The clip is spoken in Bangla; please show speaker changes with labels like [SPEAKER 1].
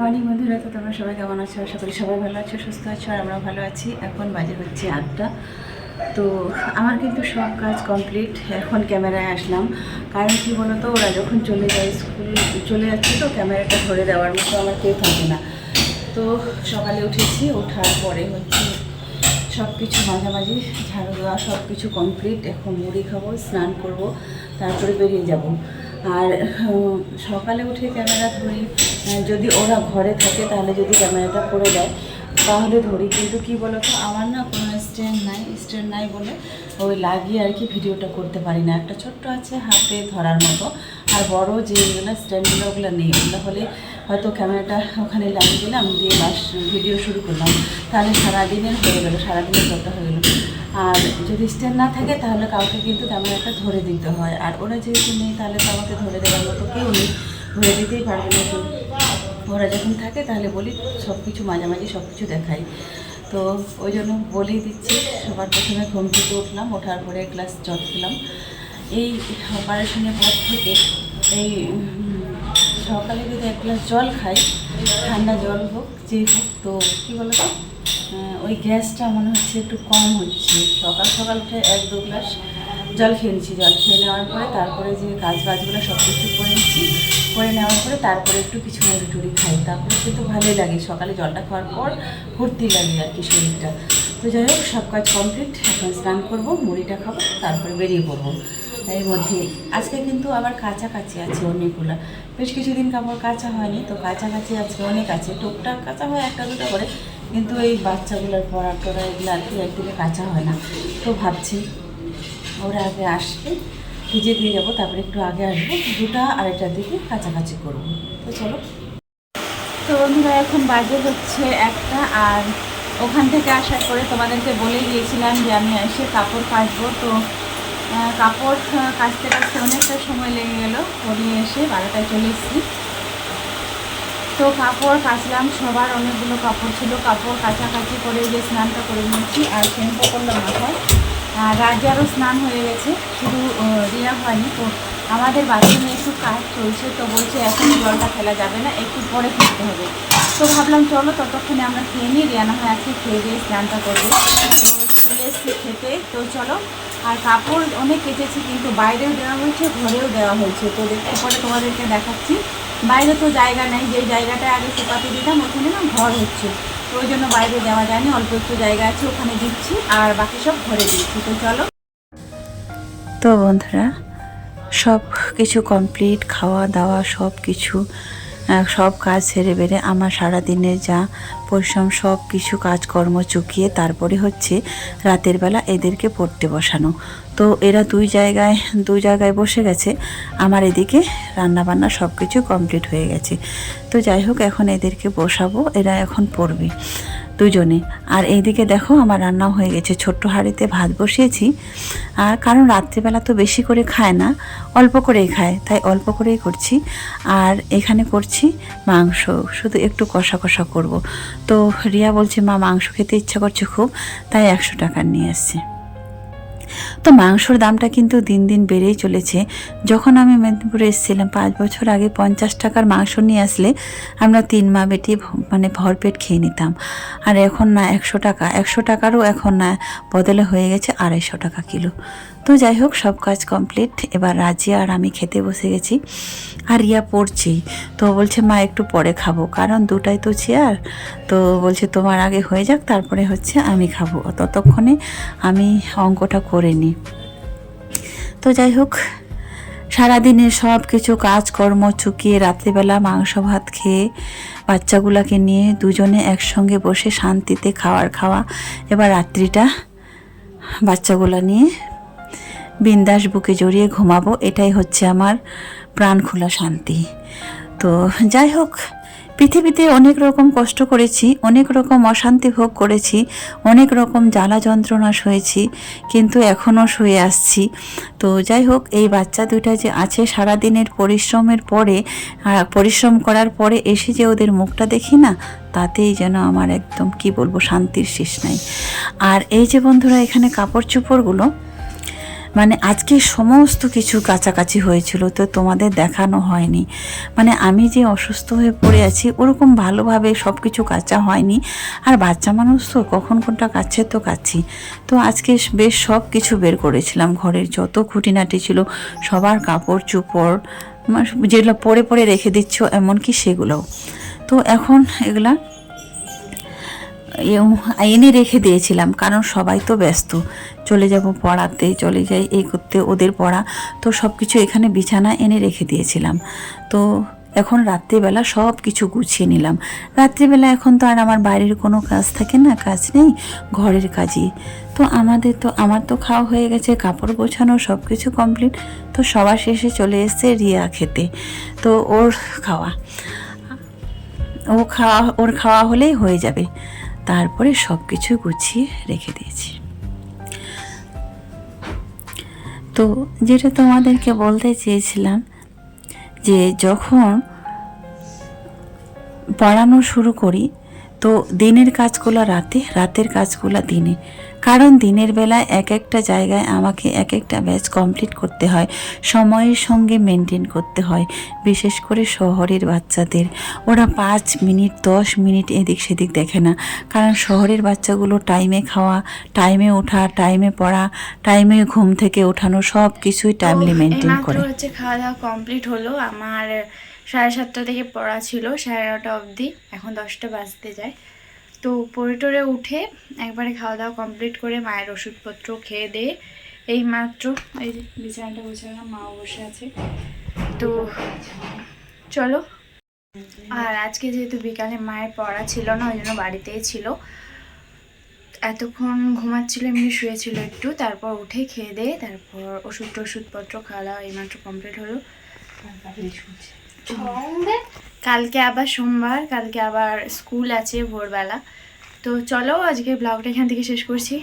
[SPEAKER 1] মর্নিং বন্ধুরা, তো তোমরা সবাই কেমন আছো? আশা করি সবাই ভালো আছো, সুস্থ আছো, আর আমরা ভালো আছি। এখন বাজে হচ্ছে আটটা। তো আমার কিন্তু সব কাজ কমপ্লিট, এখন ক্যামেরায় আসলাম। কারণ কি বলতো, ওরা যখন চলে যায় স্কুল, চলে যাচ্ছে তো ক্যামেরাটা ধরে দেওয়ার মতো আমার কেউ থাকে না। তো সকালে উঠেছি, ওঠার পরে হচ্ছে সব কিছু মাঝামাঝি, ঝাড়ু দেওয়া সব কিছু কমপ্লিট, এখন মুড়ি খাব, স্নান করব, তারপরে বেরিয়ে যাব। আর সকালে উঠে ক্যামেরা ধরি যদি ওরা ঘরে থাকে, তাহলে যদি ক্যামেরাটা করে দেয়, তাহলে ধরি। কিন্তু কি বলতো, আমার না কোনো স্ট্যান্ড নাই স্ট্যান্ড নাই বলে ওই লাগিয়ে আর কি ভিডিওটা করতে পারি না। একটা ছোট্ট আছে হাতে ধরার মতো, আর বড় যেগুলো স্ট্যান্ডগুলো, ওগুলো নেই। ওগুলো হলে হয়তো ক্যামেরাটা ওখানে লাগিয়ে দিলাম, দিয়ে বাস, ভিডিও শুরু করলাম। তাহলে সারাদিনের হয়ে গেলো, সারাদিনের কথা হয়ে গেলো। আর যদি স্ট্যান্ড না থাকে, তাহলে কাউকে কিন্তু ক্যামেরাটা ধরে দিতে হয়। আর ওরা যেহেতু নেই, তাহলে তো আমাকে ধরে দেওয়ার মতো কেউ নেই। ধরে দিতেই পারবে না ওরা যখন থাকে তাহলে বলি সব কিছু মাঝামাঝি সব কিছু দেখাই। তো ওই জন্য বলেই দিচ্ছি, সবার প্রথমে ঘুম থেকে উঠলাম, ওঠার পরে গ্লাস জল খেলাম। এই অপারেশনের পর থেকে এই, সকালে যদি এক গ্লাস জল খাই, ঠান্ডা জল হোক, যে হোক, তো কী বলো তো ওই গ্যাসটা মনে হচ্ছে একটু কম হচ্ছে। সকাল সকাল উঠে এক দু গ্লাস জল খেয়ে নিচ্ছি। জল খেয়ে নেওয়ার পরে তারপরে যে কাজ বাজগুলো সব কিছু করে নিচ্ছি তারপরে একটু কিছু মুড়ি টুড়ি খাই। তারপরে কিন্তু ভালোই লাগে। সকালে জলটা খাওয়ার পর ভর্তি লাগে আর কি শরীরটা। তো যাই হোক, সব কাজ কমপ্লিট এখন স্নান করব, মুড়িটা খাব, তারপরে বেরিয়ে পড়ব। এর মধ্যে আজকে কিন্তু আবার কাছাকাছি আছে অনেকগুলো। বেশ কিছুদিন কাপড় কাঁচা হয়নি, তো কাছাকাছি আজকে অনেক আছে। টুকটাক কাঁচা হয় একটা দুটো করে, কিন্তু এই বাচ্চাগুলোর পড়া টড়া এগুলো আর কি একদিকে কাঁচা হয় না। তো ভাবছি ওরা আগে আসবে। ভিজে দিয়ে যাব, তারপরে একটু আগে আসব। দুটা আড়াইটার দিকে কাছাকাছি করব। তো চলো। তো বন্ধুরা, এখন বাজে হচ্ছে একটা, আর ওখান থেকে আসার পরে তোমাদেরকে বলে গিয়েছিলাম যে আমি এসে কাপড় কাচবো। তো কাপড় কাচতে কাচতে অনেকটা সময় লেগে গেল। পরিয়ে এসে বারোটায় চলে এসেছি। তো কাপড় কাচলাম, সবার অনেকগুলো কাপড় ছিল। কাপড় কাছাকাছি করে যে স্নানটা করে নিয়েছি, আর শ্যাম্পু করলাম মাথায়। আর রাজারও স্নান হয়ে গেছে, শুধু রিয়া হয়নি। তো আমাদের বাথরুমে একটু কাজ চলছে, তো বলছে এখন জলটা ফেলা যাবে না, একটু পরে ফেলতে হবে। তো ভাবলাম চলো ততক্ষণে আমরা খেয়ে নিই রিয়া না হয় আছে খেয়ে দিয়ে স্নানটা করব। তো চলে এসেছি খেতে, তো চলো। আর কাপড় অনেক কেচেছি, কিন্তু বাইরেও দেওয়া হয়েছে, ঘরেও দেওয়া হয়েছে। তো দেখতে পরে তোমাদেরকে দেখাচ্ছি। বাইরে তো জায়গা নেই, যে জায়গাটা আগে শুকাতে দিতাম, ওখানে না ঘর হচ্ছে। তো ওই জন্য বাইরে দেওয়া যায়নি, অল্প একটু জায়গা আছে, ওখানে দিচ্ছি, আর বাকি সব ঘরে দিচ্ছি। তো চলো। তো বন্ধুরা সব কিছু কমপ্লিট খাওয়া দাওয়া সব কিছু সব কাজ সেরে বেড়ে আমার সারাদিনের যা পরিশ্রম, সব কিছু কাজকর্ম চুকিয়ে তারপরে হচ্ছে রাতের বেলা এদেরকে পড়তে বসানো। তো এরা দুই জায়গায় দুই জায়গায় বসে গেছে। আমার এদিকে রান্নাবান্না সব কিছু কমপ্লিট হয়ে গেছে। তো যাই হোক, এখন এদেরকে বসাবো, এরা এখন পড়বে। দুজনে। আর এইদিকে দেখো আমার রান্নাও হয়ে গেছে। ছোট্ট হাঁড়িতে ভাত বসিয়েছি। আর কারণ রাত্রিবেলা তো বেশি করে খায় না, অল্প করেই খায়, তাই অল্প করেই করছি। আর এখানে করছি মাংস, শুধু একটু কষা কষা করব। তো রিয়া বলছে, মা, মাংস খেতে ইচ্ছা করছে খুব, তাই একশো টাকা নিয়ে আসছে। তো মাংসর দামটা কিন্তু দিন দিন বেড়েই চলেছে। যখন আমি মেদিনীপুরে এসেছিলাম, পাঁচ বছর আগে পঞ্চাশ টাকার মাংস নিয়ে আসলে আমরা তিন মা বেটি মানে ভরপেট খেয়ে নিতাম। আর এখন না একশো টাকা, একশো টাকারও এখন না বদলে হয়ে গেছে আড়াইশো টাকা কিলো। তো যাই হোক, সব কাজ কমপ্লিট এবার রাজি আর আমি খেতে বসে গেছি। আর ইয়া পড়ছি তো বলছে, মা, একটু পরে খাব। কারণ দুটাই তো চেয়ার তো বলছে, তোমার আগে হয়ে যাক, তারপরে হচ্ছে আমি খাব। ততক্ষণে আমি অঙ্কটা করে নিই। তো যাই হোক সারাদিনের সব কিছু, কাজকর্ম চুকিয়ে রাত্রিবেলা মাংস ভাত খেয়ে বাচ্চাগুলোকে নিয়ে দুজনে একসঙ্গে বসে শান্তিতে খাওয়ার খাওয়া। এবার রাত্রিটা বাচ্চাগুলো নিয়ে বিন্দাস বুকে জড়িয়ে ঘুমাবো, এটাই হচ্ছে আমার প্রাণ খোলা শান্তি। তো যাই হোক, পৃথিবীতে অনেক রকম কষ্ট করেছি, অনেক রকম অশান্তি ভোগ করেছি, অনেক রকম জ্বালা যন্ত্রণা সয়েছি, কিন্তু এখনও শুয়ে আসছি। তো যাই হোক, এই বাচ্চা দুইটা যে আছে, সারাদিনের পরিশ্রমের পরে পরিশ্রম করার পরে এসে যে ওদের মুখটা দেখি না, তাতেই যেন আমার একদম, কি বলব, শান্তির শেষ নাই। আর এই যে বন্ধুরা, এখানে কাপড় চোপড়গুলো
[SPEAKER 2] মানে আজকে সমস্ত কিছু কাছাকাছি হয়েছিল, তো তোমাদের দেখানো হয়নি। মানে আমি যে অসুস্থ হয়ে পড়ে আছি, ওরকম ভালোভাবে সব কিছু কাচা হয়নি। আর বাচ্চা মানুষ তো কখন কোনটা কাচ্ছে তো কাচ্ছি তো আজকে বেশ সব কিছু বের করেছিলাম। ঘরের যত খুঁটিনাটি ছিল, সবার কাপড় চোপড় মানে যেগুলো পরে পরে রেখে দিচ্ছ, এমনকি সেগুলোও। তো এখন এগুলা এনে রেখে দিয়েছিলাম, কারণ সবাই তো ব্যস্ত। চলে যাব পড়াতে, চলে যাই এই করতে, ওদের পড়া। তো সব কিছু এখানে বিছানা এনে রেখে দিয়েছিলাম। তো এখন রাত্রিবেলা সব কিছু গুছিয়ে নিলাম। রাত্রিবেলা এখন তো আর আমার বাইরের কোনো কাজ থাকে না, কাজ নেই, ঘরের কাজই। তো আমাদের তো, আমার তো খাওয়া হয়ে গেছে, কাপড় গোছানো সব কিছু কমপ্লিট তো সবার শেষে চলে এসছে রিয়া খেতে। তো ওর খাওয়া। ও খাওয়া, ওর খাওয়া হলেই হয়ে যাবে। তারপরে সব কিছু গুছিয়ে রেখে দিয়েছি। তো যেটা তোমাদেরকে বলতে চেয়েছিলাম যে যখন পড়ানো শুরু করি, তো দিনের কাজগুলো রাতে, রাতের কাজগুলো দিনে। কারণ দিনের বেলায় এক একটা জায়গায় আমাকে এক একটা ব্যাচ কমপ্লিট করতে হয় সময়ের সঙ্গে মেনটেন করতে হয় বিশেষ করে শহরের বাচ্চাদের। ওরা পাঁচ মিনিট দশ মিনিট এদিক সেদিক দেখে না কারণ শহরের বাচ্চাগুলো টাইমে খাওয়া টাইমে ওঠা টাইমে পড়া টাইমে ঘুম থেকে ওঠানো সব কিছুই টাইমলি মেনটেন করে।
[SPEAKER 3] হচ্ছে খাওয়া দাওয়া কমপ্লিট হলো আমার সাড়ে সাতটা থেকে পড়া ছিল সাড়ে নটা অবধি এখন দশটা বাজতে যায়। তো পরে টরে উঠে একবারে খাওয়া দাওয়া কমপ্লিট করে মায়ের ওষুধপত্র খেয়ে দিয়ে এই মাত্র এই বিছানাটা গোছালাম, মাও বসে আছে। তো চলো। আর আজকে যেহেতু বিকালে মায়ের পড়া ছিল না, ওই জন্য বাড়িতেই ছিল। এতক্ষণ ঘুমাচ্ছিল, এমনি শুয়েছিল একটু, তারপর উঠে খেয়ে দিয়ে তারপর ওষুধ টষুধপত্র খাওয়া দাওয়া এইমাত্র কমপ্লিট হলো কালকে আবার সোমবার, কালকে আবার স্কুল আছে ভোরবেলা। তো চলো আজকে ব্লগটা এখান থেকে শেষ করছি।